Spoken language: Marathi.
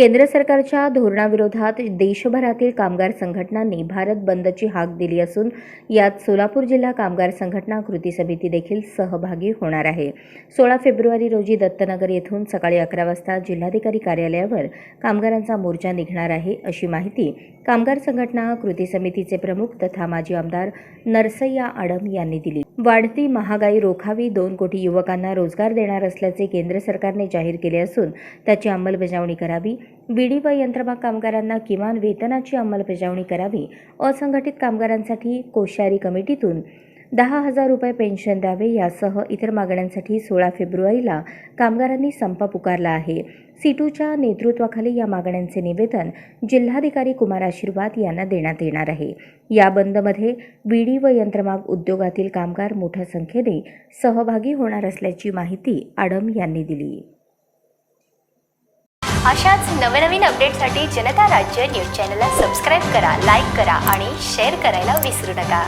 केंद्र सरकारच्या धोरणाविरोधात देशभरातील कामगार संघटनांनी भारत बंदची हाक दिली असून यात सोलापूर जिल्हा कामगार संघटना कृती समिती देखील सहभागी होणार आहे. सोळा फेब्रुवारी रोजी दत्तनगर येथून सकाळी अकरा वाजता जिल्हाधिकारी कार्यालयावर कामगारांचा मोर्चा निघणार आहे अशी माहिती कामगार संघटना कृती समितीचे प्रमुख तथा माजी आमदार नरसय्या आडम यांनी दिली. वाढती महागाई रोखावी दोन कोटी युवकांना रोजगार देणार असल्याचे केंद्र सरकारने जाहीर केले असून त्याची अंमलबजावणी करावी. विडी व यंत्रमाग कामगारांना किमान वेतनाची अंमलबजावणी करावी. असंघटित कामगारांसाठी कोश्यारी कमिटीतून दहा हजार रुपये पेन्शन द्यावे यासह इतर मागण्यांसाठी सोळा फेब्रुवारीला कामगारांनी संप पुकारला आहे. सिटूच्या नेतृत्वाखाली या मागण्यांचे निवेदन जिल्हाधिकारी कुमार आशीर्वाद यांना देण्यात येणार आहे. या बंदमध्ये विडी व यंत्रमाग उद्योगातील कामगार मोठ्या संख्येने सहभागी होणार असल्याची माहिती आडम यांनी दिली. अशाच नवनवीन अपडेटसाठी जनता राज्य न्यूज चॅनलला सबस्क्राईब करा लाईक करा आणि शेअर करायला विसरू नका.